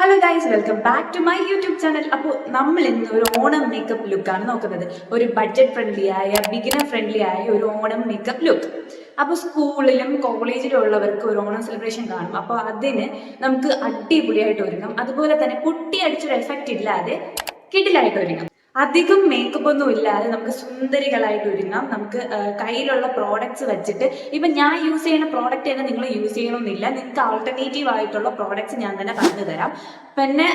Hello guys welcome back to my YouTube channel അപ്പോൾ നമ്മൾ ഇന്ന് ഒരു ഓണം മേക്കപ്പ് ലുക്കാണ് നോക്കുന്നത്. ഒരു ബഡ്ജറ്റ് ഫ്രണ്ട്ലി ആയ ബിഗിനർ ഫ്രണ്ട്ലി ആയ ഒരു ഓണം മേക്കപ്പ് ലുക്ക് അപ്പോൾ സ്കൂളിലും കോളേജിലും ഉള്ളവർക്ക് ഒരു ഓണം സെലിബ്രേഷൻ കാണും. അപ്പോൾ അതിന് നമുക്ക് അടിപൊളിയായിട്ട് ഒരുങ്ങാം. അതുപോലെ തന്നെ പൊട്ടി അടിച്ചൊരു എഫക്റ്റ് ഇല്ലാതെ കിടിലായിട്ട് ഒരുങ്ങാം. അധികം മേക്കപ്പ് ഒന്നും ഇല്ലാതെ നമുക്ക് സുന്ദരികളായിട്ട് ഒരുങ്ങാം. നമുക്ക് കയ്യിലുള്ള പ്രോഡക്ട്സ് വെച്ചിട്ട് ഇപ്പൊ ഞാൻ യൂസ് ചെയ്യുന്ന പ്രോഡക്റ്റ് തന്നെ നിങ്ങൾ യൂസ് ചെയ്യണമെന്നില്ല നിങ്ങൾക്ക് ആൾട്ടർനേറ്റീവ് ആയിട്ടുള്ള പ്രോഡക്ട്സ് ഞാൻ തന്നെ പറഞ്ഞു തരാം. പിന്നെ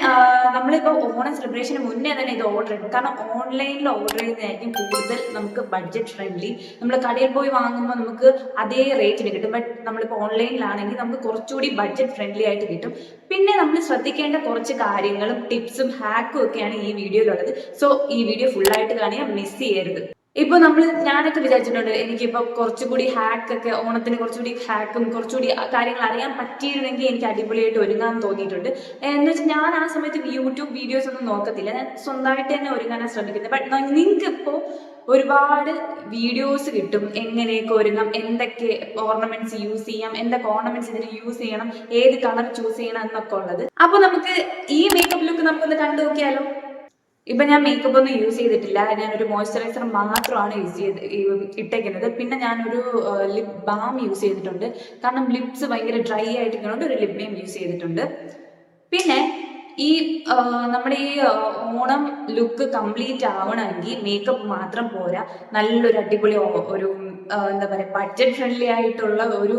നമ്മളിപ്പോൾ ഓണം സെലിബ്രേഷന് മുന്നേ തന്നെ ഇത് ഓർഡർ ചെയ്യും കാരണം ഓൺലൈനിൽ ഓർഡർ ചെയ്യുന്നതായിരിക്കും കൂടുതൽ നമുക്ക് ബഡ്ജറ്റ് ഫ്രണ്ട്ലി നമ്മൾ കടയിൽ പോയി വാങ്ങുമ്പോൾ നമുക്ക് അതേ റേറ്റിന് കിട്ടും. ബട്ട് നമ്മളിപ്പോൾ ഓൺലൈനിലാണെങ്കിൽ നമുക്ക് കുറച്ചുകൂടി ബഡ്ജറ്റ് ഫ്രണ്ട്ലി ആയിട്ട് കിട്ടും. പിന്നെ നമ്മൾ ശ്രദ്ധിക്കേണ്ട കുറച്ച് കാര്യങ്ങളും ടിപ്സും ഹാക്കും ഒക്കെയാണ് ഈ വീഡിയോയിലുള്ളത് സോ ഈ വീഡിയോ ഫുള്ളായിട്ട് കാണുക മിസ് ചെയ്യരുത്. ഇപ്പൊ നമ്മൾ ഞാനൊക്കെ വിചാരിച്ചിട്ടുണ്ട് എനിക്കിപ്പോ കുറച്ചുകൂടി ഹാക്ക് ഒക്കെ ഓണത്തിന് കുറച്ചുകൂടി ഹാക്കും കുറച്ചുകൂടി കാര്യങ്ങൾ അറിയാൻ പറ്റിയിരുന്നെങ്കിൽ എനിക്ക് അടിപൊളിയായിട്ട് ഒരുങ്ങാൻ തോന്നിയിട്ടുണ്ട്. എന്ന് വെച്ചാൽ ഞാൻ ആ സമയത്ത് യൂട്യൂബ് വീഡിയോസ് ഒന്നും നോക്കത്തില്ല. ഞാൻ സ്വന്തമായിട്ട് തന്നെ ഒരുങ്ങാനാണ് ശ്രമിക്കുന്നത്. ബട്ട് നിങ്ങൾക്ക് ഇപ്പോ ഒരുപാട് വീഡിയോസ് കിട്ടും. എങ്ങനെയൊക്കെ ഒരുങ്ങാം എന്തൊക്കെ ഓർണമെന്റ്സ് യൂസ് ചെയ്യാം എന്തൊക്കെ ഓർണമെന്റ്സ് ഇതിന് യൂസ് ചെയ്യണം ഏത് കളർ ചൂസ് ചെയ്യണം എന്നൊക്കെ ഉള്ളത്. അപ്പൊ നമുക്ക് ഈ മേക്കപ്പ് ലുക്ക് നമുക്കൊന്ന് കണ്ടു നോക്കിയാലോ ഇപ്പൊ ഞാൻ മേക്കപ്പ് ഒന്നും യൂസ് ചെയ്തിട്ടില്ല. ഞാൻ ഒരു മോയ്സ്ചറൈസർ മാത്രമാണ് യൂസ് ചെയ്ത് ഇട്ടേക്കുന്നത്. പിന്നെ ഞാനൊരു ലിപ് ബാം യൂസ് ചെയ്തിട്ടുണ്ട്. കാരണം ലിപ്സ് ഭയങ്കര ഡ്രൈ ആയിട്ടിരിക്കുന്നതുകൊണ്ട് ഒരു ലിപ് ബാം യൂസ് ചെയ്തിട്ടുണ്ട്. പിന്നെ ഈ നമ്മുടെ ഈ ഓണം ലുക്ക് കംപ്ലീറ്റ് ആവണമെങ്കിൽ മേക്കപ്പ് മാത്രം പോരാ. നല്ലൊരു അടിപൊളി ഒരു എന്താ പറയുക ബഡ്ജറ്റ് ഫ്രണ്ട്ലി ആയിട്ടുള്ള ഒരു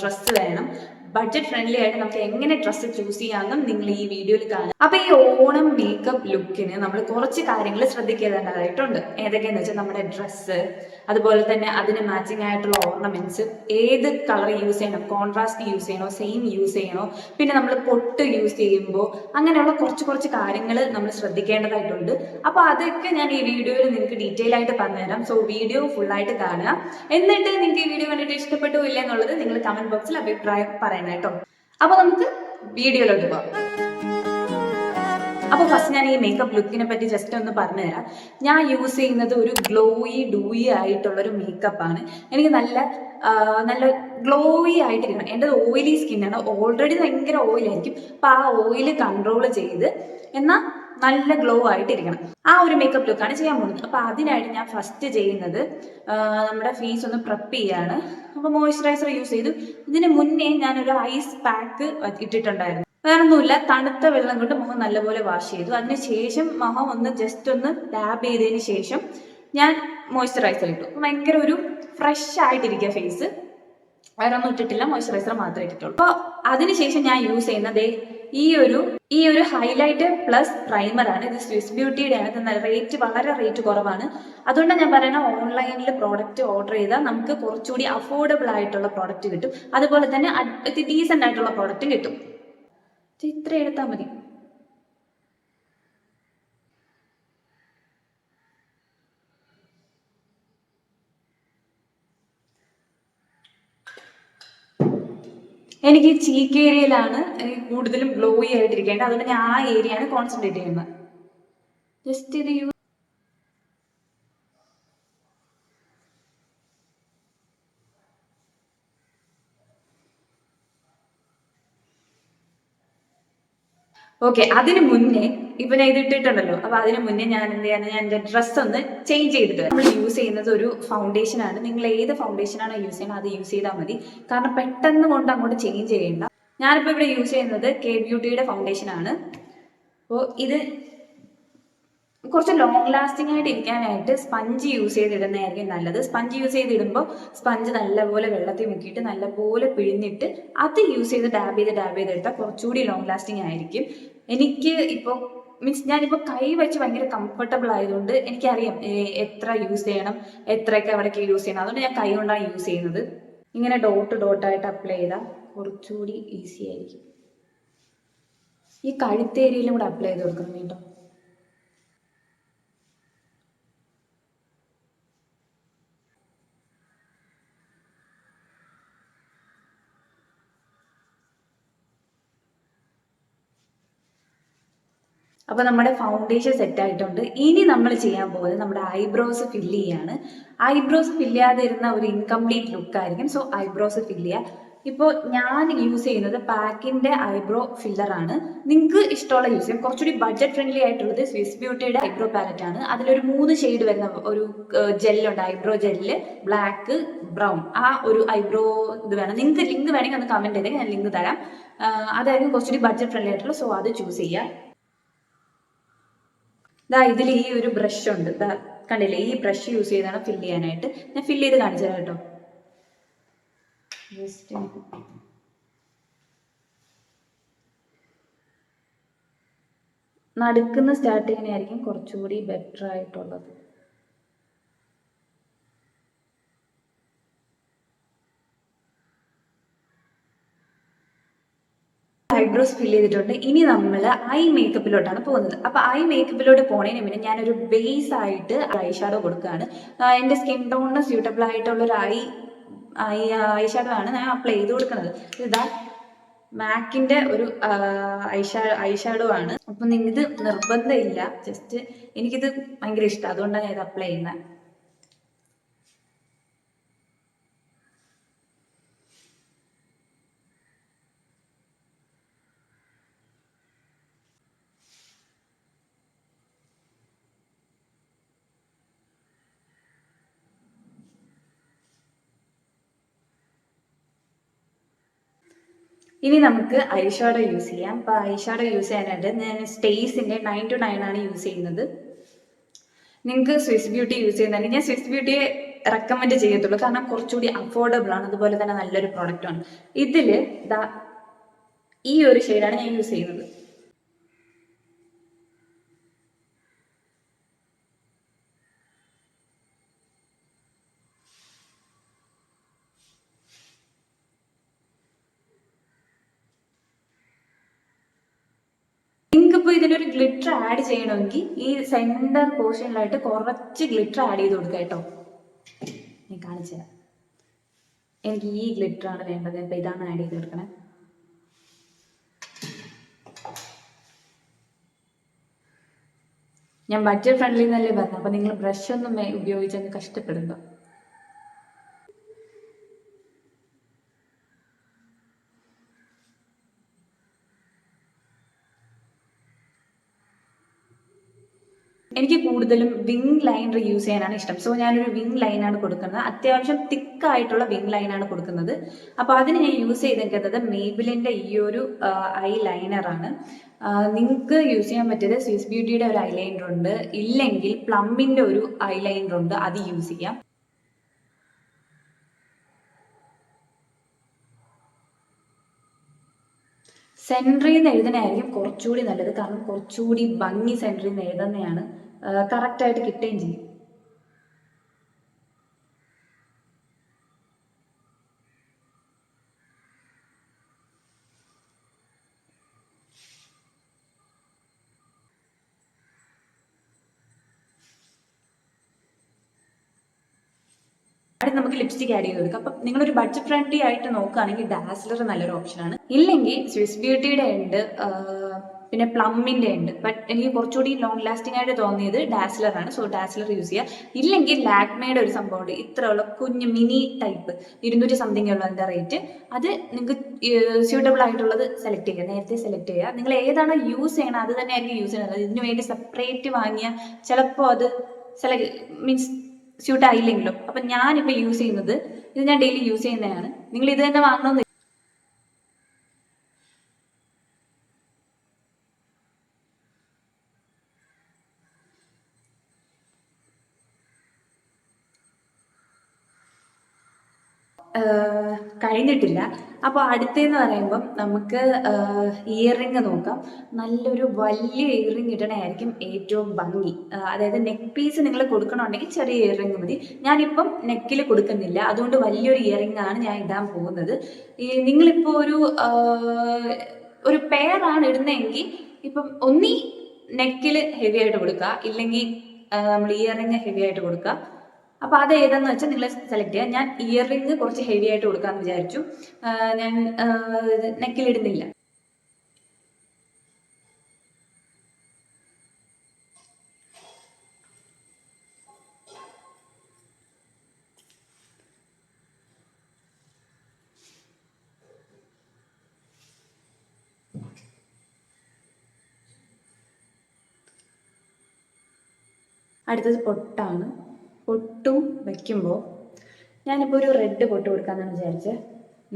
ഡ്രസ്സ് വേണം. ബഡ്ജറ്റ് ഫ്രണ്ട്ലി ആയിട്ട് നമുക്ക് എങ്ങനെ ഡ്രസ്സ് ചൂസ് ചെയ്യാമെന്നും നിങ്ങൾ ഈ വീഡിയോയിൽ കാണാം. അപ്പൊ ഈ ഓണം മേക്കപ്പ് ലുക്കിന് നമ്മൾ കുറച്ച് കാര്യങ്ങൾ ശ്രദ്ധിക്കേണ്ടതായിട്ടുണ്ട്. ഏതൊക്കെയെന്ന് വെച്ചാൽ നമ്മുടെ ഡ്രസ്സ് അതുപോലെ തന്നെ അതിന് മാച്ചിങ് ആയിട്ടുള്ള ഓർണമെന്റ്സ് ഏത് കളർ യൂസ് ചെയ്യണം കോൺട്രാസ്റ്റ് യൂസ് ചെയ്യണോ സെയിം യൂസ് ചെയ്യണോ പിന്നെ നമ്മൾ പൊട്ട് യൂസ് ചെയ്യുമ്പോൾ അങ്ങനെയുള്ള കുറച്ച് കുറച്ച് കാര്യങ്ങൾ നമ്മൾ ശ്രദ്ധിക്കേണ്ടതായിട്ടുണ്ട്. അപ്പോൾ അതൊക്കെ ഞാൻ ഈ വീഡിയോയിൽ നിങ്ങൾക്ക് ഡീറ്റെയിൽ ആയിട്ട് പറഞ്ഞുതരാം. സോ വീഡിയോ ഫുള്ളായിട്ട് കാണുക. എന്നിട്ട് നിങ്ങൾക്ക് ഈ വീഡിയോ കണ്ടിട്ട് ഇഷ്ടപ്പെട്ടു ഇല്ല എന്നുള്ളത് നിങ്ങൾ കമന്റ് ബോക്സിൽ അഭിപ്രായം പറയണം കേട്ടോ. അപ്പോൾ നമുക്ക് വീഡിയോയിലോട്ട് പോകാം അപ്പോൾ ഫസ്റ്റ് ഞാൻ ഈ മേക്കപ്പ് ലുക്കിനെ പറ്റി ജസ്റ്റ് ഒന്ന് പറഞ്ഞു തരാം. ഞാൻ യൂസ് ചെയ്യുന്നത് ഒരു ഗ്ലോയി ഡൂയി മേക്കപ്പ് ആണ്. എനിക്ക് നല്ല നല്ല ഗ്ലോയി ആയിട്ടിരിക്കണം എന്റെ ഓയിലി സ്കിന്നാണ് ഓൾറെഡി ഭയങ്കര ഓയിലായിരിക്കും അപ്പോൾ ആ ഓയിൽ കൺട്രോൾ ചെയ്ത് എന്നാൽ നല്ല ഗ്ലോ ആയിട്ടിരിക്കണം ആ ഒരു മേക്കപ്പ് ലുക്കാണ് ചെയ്യാൻ പോകുന്നത്. അപ്പോൾ അതിനായിട്ട് ഞാൻ ഫസ്റ്റ് ചെയ്യുന്നത് നമ്മുടെ ഫേസ് ഒന്ന് പ്രപ്പ് ചെയ്യാണ്. അപ്പോൾ മോയ്സ്ചറൈസർ യൂസ് ചെയ്തു. ഇതിന് മുന്നേ ഞാനൊരു ഐസ് പാക്ക് ഇട്ടിട്ടുണ്ടായിരുന്നു. വേറൊന്നുമില്ല. തണുത്ത വെള്ളം കൊണ്ട് മുഖം നല്ലപോലെ വാഷ് ചെയ്തു. അതിനുശേഷം മുഖം ഒന്ന് ജസ്റ്റ് ഒന്ന് ടാബ് ചെയ്തതിന് ശേഷം ഞാൻ മോയ്സ്ചറൈസർ ഇട്ടു. ഭയങ്കര ഒരു ഫ്രഷ് ആയിട്ടിരിക്കുക ഫേസ് വേറെ ഒന്നും ഇട്ടിട്ടില്ല. മോയ്സ്ചറൈസർ മാത്രമേ ഇട്ടിട്ടുള്ളൂ. അപ്പോൾ അതിനുശേഷം ഞാൻ യൂസ് ചെയ്യുന്നത് ഈ ഒരു ഈ ഒരു ഹൈലൈറ്റ് പ്ലസ് പ്രൈമർ ആണ്. ഇത് സ്വിസ് ബ്യൂട്ടിയുടെ ആണ്. റേറ്റ് വളരെ റേറ്റ് കുറവാണ്. അതുകൊണ്ടാണ് ഞാൻ പറയുന്നത് ഓൺലൈനിൽ പ്രോഡക്റ്റ് ഓർഡർ ചെയ്താൽ നമുക്ക് കുറച്ചുകൂടി അഫോർഡബിൾ ആയിട്ടുള്ള പ്രോഡക്റ്റ് കിട്ടും. അതുപോലെ തന്നെ ഡീസെന്റ് ആയിട്ടുള്ള പ്രോഡക്റ്റ് കിട്ടും. ഇത്ര എടുത്താൽ മതി. എനിക്ക് ഈ ചീക്ക് ഏരിയയിലാണ് എനിക്ക് കൂടുതലും ഗ്ലോയി ആയിട്ടിരിക്കേണ്ടത്. അതുകൊണ്ട് ഞാൻ ആ ഏരിയയാണ് കോൺസെൻട്രേറ്റ് ചെയ്യുന്നത്. ജസ്റ്റ് ഇത് യൂ ഓക്കെ അതിന് മുന്നേ ഇപ്പൊ ഞാൻ ഇത് ഇട്ടിട്ടുണ്ടല്ലോ അപ്പൊ അതിന് മുന്നേ ഞാൻ എന്ത് ചെയ്യാൻ ഞാൻ എന്റെ ഡ്രസ്സ് ഒന്ന് ചേഞ്ച് ചെയ്തിട്ട് നമ്മൾ യൂസ് ചെയ്യുന്നത് ഒരു ഫൗണ്ടേഷൻ ആണ്. നിങ്ങൾ ഏത് ഫൗണ്ടേഷൻ ആണോ യൂസ് ചെയ്യുന്നത് അത് യൂസ് ചെയ്താൽ മതി. കാരണം പെട്ടെന്ന് കൊണ്ട് അങ്ങോട്ട് ചേഞ്ച് ചെയ്യേണ്ട. ഞാനിപ്പോൾ ഇവിടെ യൂസ് ചെയ്യുന്നത് കെ ബ്യൂട്ടിയുടെ ഫൗണ്ടേഷൻ ആണ്. അപ്പോൾ ഇത് കുറച്ച് ലോങ് ലാസ്റ്റിംഗ് ആയിട്ട് ഇരിക്കാനായിട്ട് സ്പഞ്ച് യൂസ് ചെയ്തിടുന്നതായിരിക്കും നല്ലത്. സ്പഞ്ച് യൂസ് ചെയ്തിടുമ്പോൾ സ്പഞ്ച് നല്ലപോലെ വെള്ളത്തിൽ മുക്കിയിട്ട് നല്ലപോലെ പിഴിഞ്ഞിട്ട് അത് യൂസ് ചെയ്ത് ഡാബ് ചെയ്ത് ഡാബ് ചെയ്തെടുത്താൽ കുറച്ചുകൂടി ലോങ് ലാസ്റ്റിംഗ് ആയിരിക്കും. എനിക്ക് ഇപ്പോൾ മീൻസ് ഞാനിപ്പോൾ കൈ വെച്ച് ഭയങ്കര കംഫർട്ടബിൾ ആയതുകൊണ്ട് എനിക്കറിയാം എത്ര യൂസ് ചെയ്യണം എത്രയൊക്കെ അവിടെയൊക്കെ യൂസ് ചെയ്യണം. അതുകൊണ്ട് ഞാൻ കൈ കൊണ്ടാണ് യൂസ് ചെയ്യുന്നത്. ഇങ്ങനെ ഡോട്ട് ഡോട്ടായിട്ട് അപ്ലൈ ചെയ്താൽ കുറച്ചുകൂടി ഈസി ആയിരിക്കും. ഈ കഴുത്തേരിയിലും കൂടെ അപ്ലൈ ചെയ്ത് കൊടുക്കണം കേട്ടോ. അപ്പോൾ നമ്മുടെ ഫൗണ്ടേഷൻ സെറ്റ് ആയിട്ടുണ്ട്. ഇനി നമ്മൾ ചെയ്യാൻ പോകുന്നത് നമ്മുടെ ഐബ്രോസ് ഫില്ല് ചെയ്യാണ്. ഐബ്രോസ് ഫില്ല് ചെയ്യാതെ ഇരുന്ന ഒരു ഇൻകംപ്ലീറ്റ് ലുക്ക് ആയിരിക്കും. സോ ഐബ്രോസ് ഫില്ല് ചെയ്യുക. ഇപ്പോൾ ഞാൻ യൂസ് ചെയ്യുന്നത് പാക്കിന്റെ ഐബ്രോ ഫില്ലർ ആണ്. നിങ്ങൾക്ക് ഇഷ്ടമുള്ള യൂസ് ചെയ്യാം. കുറച്ചുകൂടി ബഡ്ജറ്റ് ഫ്രണ്ട്ലി ആയിട്ടുള്ളത് സ്വിസ് ബ്യൂട്ടിയുടെ ഐബ്രോ പാലറ്റ് ആണ്. അതിലൊരു മൂന്ന് ഷെയ്ഡ് വരുന്ന ഒരു ജെല്ലുണ്ട് ഐബ്രോ ജെല്ല് ബ്ലാക്ക് ബ്രൗൺ ആ ഒരു ഐബ്രോ ഇത് വേണം. നിങ്ങൾക്ക് ലിങ്ക് വേണമെങ്കിൽ ഒന്ന് കമന്റ് ചെയ്തേക്ക്. ഞാൻ ലിങ്ക് തരാം. അതായത് കുറച്ചുകൂടി ബഡ്ജറ്റ് ഫ്രണ്ട്ലി ആയിട്ടുള്ള. സോ അത് ചൂസ് ചെയ്യാം ദാ ഇതിൽ ഈ ഒരു ബ്രഷ് ഉണ്ട്. ദാ കണ്ടില്ലേ ഈ ബ്രഷ് യൂസ് ചെയ്താണ് ഫില്ല് ചെയ്യാനായിട്ട്. ഞാൻ ഫില്ല് ചെയ്ത് കാണിച്ചു തരാം കേട്ടോ. ജസ്റ്റ് നടുക്കുന്ന സ്റ്റാർട്ടിങ്ങിനായിരിക്കും കുറച്ചുകൂടി ബെറ്റർ ആയിട്ടുള്ളത്. ഐബ്രോസ് ഫിൽ ചെയ്തിട്ടുണ്ട്. ഇനി നമ്മൾ ഐ മേക്കപ്പിലോട്ടാണ് പോകുന്നത്. അപ്പോൾ ഐ മേക്കപ്പിലോട്ട് പോണതിന് മുന്നേ ഞാനൊരു ബേസ് ആയിട്ട് ഐ ഷാഡോ കൊടുക്കുകയാണ് എന്റെ സ്കിൻ ടോണിന് സ്യൂട്ടബിൾ ആയിട്ടുള്ള ഒരു ഐ ഐ ഷാഡോ ആണ് ഞാൻ അപ്ലൈ ചെയ്ത് കൊടുക്കുന്നത്. ഇതാ മാക്കിന്റെ ഒരു ഐഷാ ഐഷാഡോ ആണ്. അപ്പൊ ഇത് നിർബന്ധമില്ല. ജസ്റ്റ് എനിക്കിത് ഭയങ്കര ഇഷ്ടം. അതുകൊണ്ടാണ് ഞാൻ ഇത് അപ്ലൈ ചെയ്യുന്നത് ഇനി നമുക്ക് ഐഷാഡോ യൂസ് ചെയ്യാം. അപ്പൊ ഐഷാഡോ യൂസ് ചെയ്യാനായിട്ട് ഞാൻ സ്റ്റേസിന്റെ നയൻ ടു നയൻ ആണ് യൂസ് ചെയ്യുന്നത്. നിങ്ങൾക്ക് സ്വിസ് ബ്യൂട്ടി യൂസ് ചെയ്യുന്നുണ്ടെങ്കിൽ ഞാൻ സ്വിസ് ബ്യൂട്ടിയെ റെക്കമെൻഡ് ചെയ്യത്തുള്ളൂ. കാരണം കുറച്ചുകൂടി അഫോർഡബിൾ ആണ്. അതുപോലെ തന്നെ നല്ലൊരു പ്രോഡക്റ്റ് ആണ്. ഇതിൽ ഈ ഒരു ഷെയ്ഡാണ് ഞാൻ യൂസ് ചെയ്യുന്നത്. ഇപ്പോൾ ഇതിനൊരു ഗ്ലിറ്റർ ആഡ് ചെയ്യണമെങ്കിൽ ഈ സെന്റർ പോർഷനിലായിട്ട് കുറച്ച് ഗ്ലിറ്റർ ആഡ് ചെയ്ത് കൊടുക്കുക കേട്ടോ. ഞാൻ കാണിച്ചു തരാം. എനിക്ക് ഈ ഗ്ലിറ്റർ ആണ് വേണ്ടത്. അപ്പം ഇതാണ് ആഡ് ചെയ്ത് കൊടുക്കണേ. ഞാൻ ബഡ്ജറ്റ് ഫ്രണ്ട്ലി എന്നല്ലേ പറഞ്ഞു അപ്പം നിങ്ങൾ ബ്രഷ് ഒന്നും ഉപയോഗിച്ചങ്ങ് കഷ്ടപ്പെടുന്നു എനിക്ക് കൂടുതലും വിങ് ലൈനർ യൂസ് ചെയ്യാനാണ് ഇഷ്ടം. സോ ഞാനൊരു വിങ് ലൈനാണ് കൊടുക്കുന്നത്. അത്യാവശ്യം തിക്ക് ആയിട്ടുള്ള വിങ് ലൈനാണ് കൊടുക്കുന്നത്. അപ്പോൾ അതിന് ഞാൻ യൂസ് ചെയ്തേക്കുന്നത് മേബിലിന്റെ ഈ ഒരു ഐ ലൈനറാണ് നിങ്ങൾക്ക് യൂസ് ചെയ്യാൻ പറ്റിയത് സ്വിസ് ബ്യൂട്ടിയുടെ ഒരു ഐ ലൈനർ ഉണ്ട്. ഇല്ലെങ്കിൽ പ്ലംബിന്റെ ഒരു ഐ ലൈനർ ഉണ്ട്. അത് യൂസ് ചെയ്യാം. സെൻട്രിൽ നിന്ന് എഴുതുന്നതായിരിക്കും കുറച്ചുകൂടി നല്ലത്. കാരണം കുറച്ചുകൂടി ഭംഗി സെൻട്രിൽ നിന്ന് എഴുതുന്നതാണ് കറക്റ്റായിട്ട് കിട്ടുകയും ചെയ്യും. അവിടെ നമുക്ക് ലിപ്സ്റ്റിക് ആഡ് ചെയ്ത് കൊടുക്കാം. അപ്പം നിങ്ങളൊരു ബഡ്ജറ്റ് ഫ്രണ്ട്ലി ആയിട്ട് നോക്കുകയാണെങ്കിൽ ഡാസ്ലർ നല്ലൊരു ഓപ്ഷനാണ് ഇല്ലെങ്കിൽ സ്വിസ് ബ്യൂട്ടിയുടെ ഉണ്ട് പിന്നെ പ്ലമ്മിന്റെ ഉണ്ട് ബട്ട് എനിക്ക് കുറച്ചുകൂടി ലോങ് ലാസ്റ്റിംഗ് ആയിട്ട് തോന്നിയത് ഡാസ്ലർ ആണ്. സോ ഡാസ്ലർ യൂസ് ചെയ്യുക ഇല്ലെങ്കിൽ ലാക്മയുടെ ഒരു സംഭവമുണ്ട് ഇത്രയുള്ള കുഞ്ഞ് മിനി ടൈപ്പ് ഇരുന്നൂറ്റി സംതിങ് ഉള്ള അതിന്റെ റേറ്റ് അത് നിങ്ങൾക്ക് സ്യൂട്ടബിൾ ആയിട്ടുള്ളത് സെലക്ട് ചെയ്യുക. നേരത്തെ സെലക്ട് ചെയ്യുക. നിങ്ങൾ ഏതാണോ യൂസ് ചെയ്യണത് അത് തന്നെ ആയിരിക്കും യൂസ് ചെയ്യുന്നത്. ഇതിനു വേണ്ടി സെപ്പറേറ്റ് വാങ്ങിയ ചിലപ്പോൾ അത് സെലക്ട് മീൻസ് സ്യൂട്ട് ആയില്ലെങ്കിലും. അപ്പം ഞാനിപ്പോൾ യൂസ് ചെയ്യുന്നത് ഇത് ഞാൻ ഡെയിലി യൂസ് ചെയ്യുന്നതാണ്. നിങ്ങൾ ഇത് തന്നെ വാങ്ങണമെന്ന് കഴിഞ്ഞിട്ടില്ല. അപ്പോൾ അടുത്തേന്ന് പറയുമ്പം നമുക്ക് ഇയറിങ് നോക്കാം. നല്ലൊരു വലിയ ഇയറിങ് ഇടണമായിരിക്കും ഏറ്റവും ഭംഗി. അതായത് നെക്ക് പീസ് നിങ്ങൾ കൊടുക്കണമെന്നുണ്ടെങ്കിൽ ചെറിയ ഇയറിങ് മതി. ഞാനിപ്പം നെക്കിൽ കൊടുക്കുന്നില്ല. അതുകൊണ്ട് വലിയൊരു ഇയറിങ് ആണ് ഞാൻ ഇടാൻ പോകുന്നത്. ഈ നിങ്ങളിപ്പോൾ ഒരു ഒരു പെയറാണ് ഇടുന്നതെങ്കിൽ ഇപ്പം ഒന്നീ നെക്കിൽ ഹെവി ആയിട്ട് കൊടുക്കുക. ഇല്ലെങ്കിൽ നമ്മൾ ഇയറിങ് ഹെവി ആയിട്ട് കൊടുക്കുക. അപ്പോൾ അത് ഏതെന്ന് വെച്ചാൽ നിങ്ങൾ സെലക്ട് ചെയ്യാം. ഞാൻ ഇയർ റിങ് കുറച്ച് ഹെവി ആയിട്ട് കൊടുക്കാന്ന് വിചാരിച്ചു. ഞാൻ നെക്കിലിടുന്നില്ല അടുത്തത് പൊട്ടാണ്. പൊട്ടും വയ്ക്കുമ്പോൾ ഞാനിപ്പോൾ ഒരു റെഡ് പൊട്ട് കൊടുക്കാമെന്നാണ് വിചാരിച്ചത്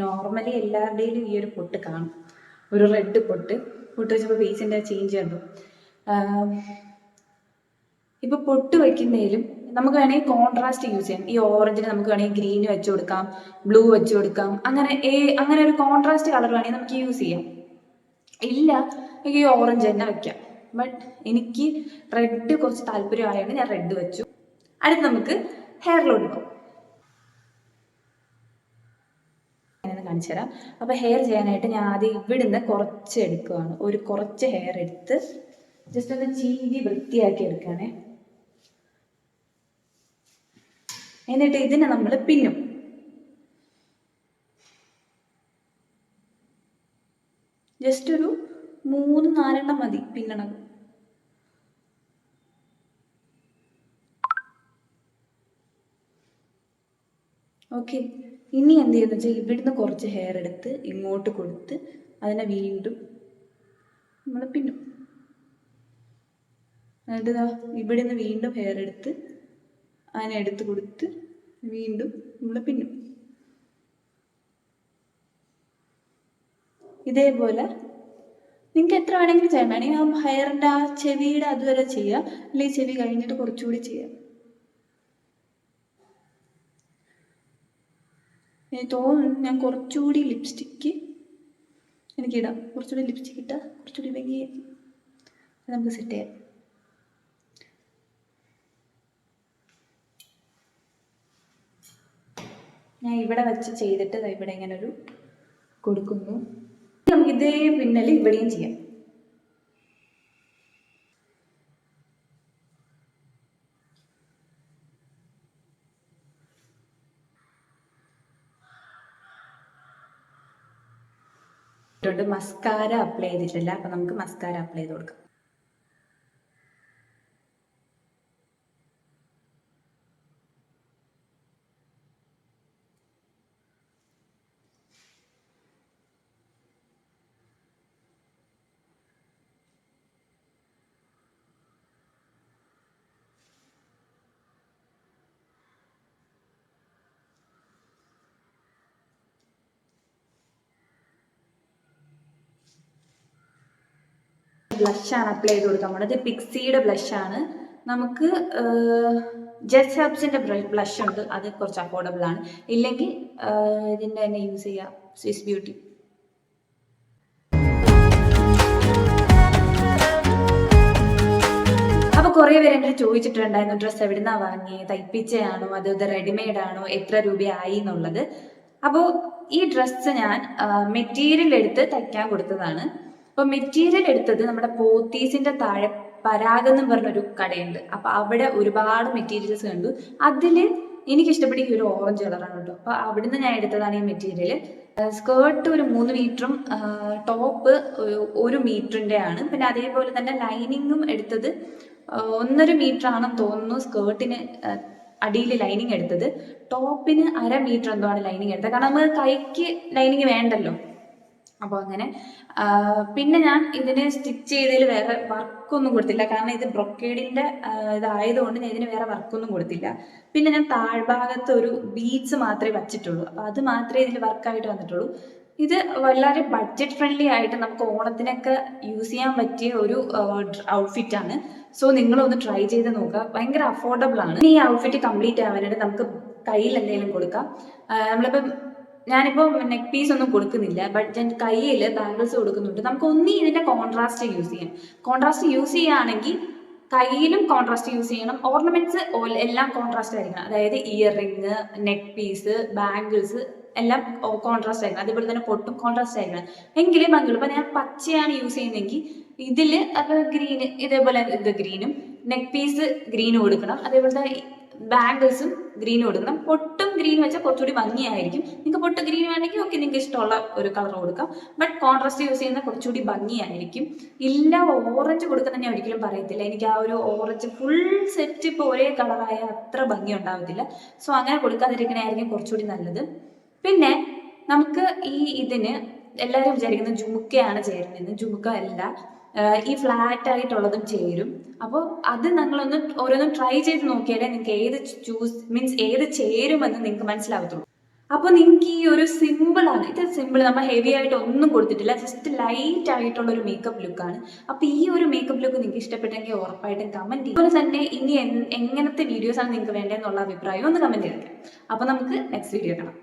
നോർമലി എല്ലാവരുടെയും ഈ ഒരു പൊട്ട് കാണും. ഒരു റെഡ് പൊട്ട്. പൊട്ട് വെച്ചപ്പോൾ ഫേസിന്റെ ചേഞ്ച് കണ്ടു. ഇപ്പോൾ പൊട്ട് വയ്ക്കുന്നതിലും നമുക്ക് വേണമെങ്കിൽ കോൺട്രാസ്റ്റ് യൂസ് ചെയ്യാം. ഈ ഓറഞ്ചിന് നമുക്ക് വേണമെങ്കിൽ ഗ്രീൻ വെച്ച് കൊടുക്കാം ബ്ലൂ വെച്ച് കൊടുക്കാം. അങ്ങനെ ഏ അങ്ങനെ ഒരു കോൺട്രാസ്റ്റ് കളർ വേണമെങ്കിൽ നമുക്ക് യൂസ് ചെയ്യാം. ഇല്ല എനിക്ക് ഈ ഓറഞ്ച് തന്നെ വെക്കാം. ബട്ട് എനിക്ക് റെഡ് കുറച്ച് താല്പര്യമായതുകൊണ്ട് ഞാൻ റെഡ് വെച്ചു. അടുത്ത് നമുക്ക് ഹെയറിലോട്ട് പോകും കാണിച്ചു തരാം. അപ്പോൾ ഹെയർ ചെയ്യാനായിട്ട് ഞാൻ ആദ്യം ഇവിടുന്ന് കുറച്ച് എടുക്കുവാണ്. ഒരു കുറച്ച് ഹെയർ എടുത്ത് ജസ്റ്റ് ഒന്ന് ചീവി വൃത്തിയാക്കി എടുക്കുകയാണേ. എന്നിട്ട് ഇതിനെ നമ്മൾ പിന്നും. ജസ്റ്റ് ഒരു മൂന്ന് നാലെണ്ണം മതി പിന്നണത് ഓക്കെ ഇനി എന്ത് ചെയ്യുന്നു വെച്ചാൽ ഇവിടുന്ന് കുറച്ച് ഹെയർ എടുത്ത് ഇങ്ങോട്ട് കൊടുത്ത് അതിനെ വീണ്ടും നമ്മൾ പിന്നും. എന്നിട്ട് ഇവിടുന്ന് വീണ്ടും ഹെയർ എടുത്ത് അതിനെ എടുത്ത് കൊടുത്ത് വീണ്ടും നമ്മൾ പിന്നും. ഇതേപോലെ നിങ്ങൾക്ക് എത്ര വേണമെങ്കിലും ചെയ്യാം. വേണമെങ്കിൽ ആ ഹെയറിന്റെ ആ ചെവിയുടെ അതുവരെ ചെയ്യുക അല്ലെങ്കിൽ ചെവി കഴിഞ്ഞിട്ട് കുറച്ചുകൂടി ചെയ്യാം. എനിക്ക് തോന്നുന്നു ഞാൻ കുറച്ചുകൂടി ലിപ്സ്റ്റിക്ക് എനിക്കിടാം. കുറച്ചുകൂടി ലിപ്സ്റ്റിക്ക് ഇട്ടാൽ കുറച്ചുകൂടി ഭംഗിയായിരിക്കും നമുക്ക് സെറ്റ് ചെയ്യാം. ഞാൻ ഇവിടെ വെച്ച് ചെയ്തിട്ട് ഇവിടെ ഇങ്ങനെ ഒരു കൊടുക്കുന്നു. നമുക്ക് ഇതേ പിന്നൽ ഇവിടെയും ചെയ്യാം. മസ്കാര അപ്ലൈ ചെയ്തിട്ടില്ല. അപ്പൊ നമുക്ക് മസ്കാര അപ്ലൈ ചെയ്ത് കൊടുക്കാം. ബ്ലഷാണ് അപ്ലൈ ചെയ്ത് കൊടുക്കാൻ പോണത്. പിക്സിയുടെ ബ്ലഷാണ് നമുക്ക് ജെറ്റ് ഹബ്സിന്റെ ബ്ലഷ് ഉണ്ട്. അത് കുറച്ച് അഫോർഡബിൾ ആണ്. ഇല്ലെങ്കിൽ ഇതിന്റെ തന്നെ യൂസ് ചെയ്യാം. സ്വിസ് ബ്യൂട്ടി അപ്പോൾ കുറേ പേര് എന്നോട് ചോദിച്ചിട്ടുണ്ടായിരുന്നു ഡ്രസ്സ് എവിടുന്നാണ് വാങ്ങിയത് തയ്പ്പിച്ചയാണോ? അത് ഇത് റെഡിമെയ്ഡ് ആണോ? എത്ര രൂപയായി എന്നുള്ളത്? അപ്പോൾ ഈ ഡ്രസ്സ് ഞാൻ മെറ്റീരിയൽ എടുത്ത് തയ്ക്കാൻ കൊടുത്തതാണ്. അപ്പോൾ മെറ്റീരിയൽ എടുത്തത് നമ്മുടെ പോത്തീസിന്റെ താഴെ പരാഗ് എന്ന് പറഞ്ഞൊരു കടയുണ്ട്. അപ്പൊ അവിടെ ഒരുപാട് മെറ്റീരിയൽസ് കണ്ടു. അതിൽ എനിക്ക് ഇഷ്ടപ്പെട്ട ഈ ഒരു ഓറഞ്ച് കളറാണ് കേട്ടോ. അപ്പൊ അവിടുന്ന് ഞാൻ എടുത്തതാണ് ഈ മെറ്റീരിയൽ സ്കേർട്ട് ഒരു മൂന്ന് മീറ്ററും ടോപ്പ് ഒരു മീറ്ററിന്റെ ആണ്. പിന്നെ അതേപോലെ തന്നെ ലൈനിങ്ങും എടുത്തത് ഒന്നര മീറ്റർ ആണെന്ന് തോന്നുന്നു സ്കേർട്ടിന് അടിയിൽ ലൈനിങ് എടുത്തത്. ടോപ്പിന് അര മീറ്റർ എന്തോ ആണ് ലൈനിങ് എടുത്തത്. കാരണം നമുക്ക് കൈക്ക് ലൈനിങ് വേണ്ടല്ലോ. അപ്പോൾ അങ്ങനെ. പിന്നെ ഞാൻ ഇതിന് സ്റ്റിച്ച് ചെയ്തതിൽ വേറെ വർക്കൊന്നും കൊടുത്തില്ല. കാരണം ഇത് ബ്രൊക്കേഡിന്റെ ഇതായതുകൊണ്ട് ഞാൻ ഇതിന് വേറെ വർക്കൊന്നും കൊടുത്തില്ല. പിന്നെ ഞാൻ താഴ്ഭാഗത്ത് ഒരു ബീഡ്സ് മാത്രമേ വച്ചിട്ടുള്ളൂ. അപ്പോൾ അത് മാത്രമേ ഇതിൽ വർക്കായിട്ട് വന്നിട്ടുള്ളൂ. ഇത് വളരെ ബഡ്ജറ്റ് ഫ്രണ്ട്ലി ആയിട്ട് നമുക്ക് ഓണത്തിനൊക്കെ യൂസ് ചെയ്യാൻ പറ്റിയ ഒരു ഔട്ട്ഫിറ്റ് ആണ് സോ നിങ്ങളൊന്ന് ട്രൈ ചെയ്ത് നോക്കുക. ഭയങ്കര അഫോർഡബിൾ ആണ് ഈ ഔട്ട്ഫിറ്റ് കംപ്ലീറ്റ് ആവാനായിട്ട് നമുക്ക് കയ്യിൽ എന്തെങ്കിലും കൊടുക്കാം. നമ്മളിപ്പം ഞാനിപ്പോൾ നെക്ക് പീസ് ഒന്നും കൊടുക്കുന്നില്ല ബട്ട് ഞാൻ കയ്യിൽ ബാംഗിൾസ് കൊടുക്കുന്നുണ്ട്. നമുക്ക് ഒന്നി ഇതിന്റെ കോൺട്രാസ്റ്റ് യൂസ് ചെയ്യാം. കോൺട്രാസ്റ്റ് യൂസ് ചെയ്യുകയാണെങ്കിൽ കയ്യിലും കോൺട്രാസ്റ്റ് യൂസ് ചെയ്യണം. ഓർണമെന്റ്സ് എല്ലാം കോൺട്രാസ്റ്റ് ആയിരിക്കണം. അതായത് year ring neck piece bangles എല്ലാം കോൺട്രാസ്റ്റ് ആയിരിക്കണം. അതുപോലെ തന്നെ പൊട്ടും കോൺട്രാസ്റ്റ് ആയിരിക്കണം. എങ്കിലേ ബാംഗിൾ ഇപ്പം ഞാൻ പച്ചയാണ് യൂസ് ചെയ്യുന്നതെങ്കിൽ ഇതിൽ അത് ഗ്രീന് ഇതേപോലെ ഇത് ഗ്രീനും നെക്ക് പീസ് ഗ്രീനും കൊടുക്കണം. അതേപോലെ തന്നെ ബാംഗിൾസും ഗ്രീൻ കൊടുക്കണം പൊട്ടും ഗ്രീൻ വെച്ചാൽ കുറച്ചുകൂടി ഭംഗിയായിരിക്കും. നിങ്ങൾക്ക് പൊട്ട് ഗ്രീൻ വേണമെങ്കിൽ ഓക്കെ നിങ്ങൾക്ക് ഇഷ്ടമുള്ള ഒരു കളർ കൊടുക്കാം. ബട്ട് കോൺട്രാസ്റ്റ് യൂസ് ചെയ്യുന്ന കുറച്ചുകൂടി ഭംഗിയായിരിക്കും. ഇല്ല ഓറഞ്ച് കൊടുക്കുന്ന ഞാൻ ഒരിക്കലും പറയത്തില്ല. എനിക്ക് ആ ഒരു ഓറഞ്ച് ഫുൾ സെറ്റ് ഇപ്പോൾ ഒരേ കളറായ അത്ര ഭംഗി ഉണ്ടാവത്തില്ല. സോ അങ്ങനെ കൊടുക്കാതിരിക്കണമായിരിക്കും കുറച്ചുകൂടി നല്ലത്. പിന്നെ നമുക്ക് ഈ ഇതിന് എല്ലാവരും വിചാരിക്കുന്നത് ജുമുക്കയാണ് ചേരുന്നത്. ജുമുക്ക അല്ല. ഈ ഫ്ലാറ്റ് ആയിട്ടുള്ളതും ചേരും. അപ്പോൾ അത് നിങ്ങളൊന്ന് ഓരോന്നും ട്രൈ ചെയ്ത് നോക്കിയാലേ നിങ്ങൾക്ക് ഏത് ചൂസ് മീൻസ് ഏത് ചേരുമെന്ന് നിങ്ങൾക്ക് മനസ്സിലാകത്തുള്ളൂ അപ്പോൾ നിങ്ങൾക്ക് ഈ ഒരു സിമ്പിൾ ആണ്. ഇത് സിമ്പിൾ നമ്മൾ ഹെവി ആയിട്ട് ഒന്നും കൊടുത്തിട്ടില്ല. ജസ്റ്റ് ലൈറ്റ് ആയിട്ടുള്ള ഒരു മേക്കപ്പ് ലുക്കാണ് അപ്പോൾ ഈ ഒരു മേക്കപ്പ് ലുക്ക് നിങ്ങൾക്ക് ഇഷ്ടപ്പെട്ടെങ്കിൽ ഉറപ്പായിട്ടും കമന്റ് ചെയ്യും. അതുപോലെ തന്നെ ഇനി എങ്ങനത്തെ വീഡിയോസാണ് നിങ്ങൾക്ക് വേണ്ടതെന്നുള്ള അഭിപ്രായം ഒന്ന് കമന്റ് ചെയ്തേക്കാം അപ്പോൾ നമുക്ക് നെക്സ്റ്റ് വീഡിയോ കാണാം.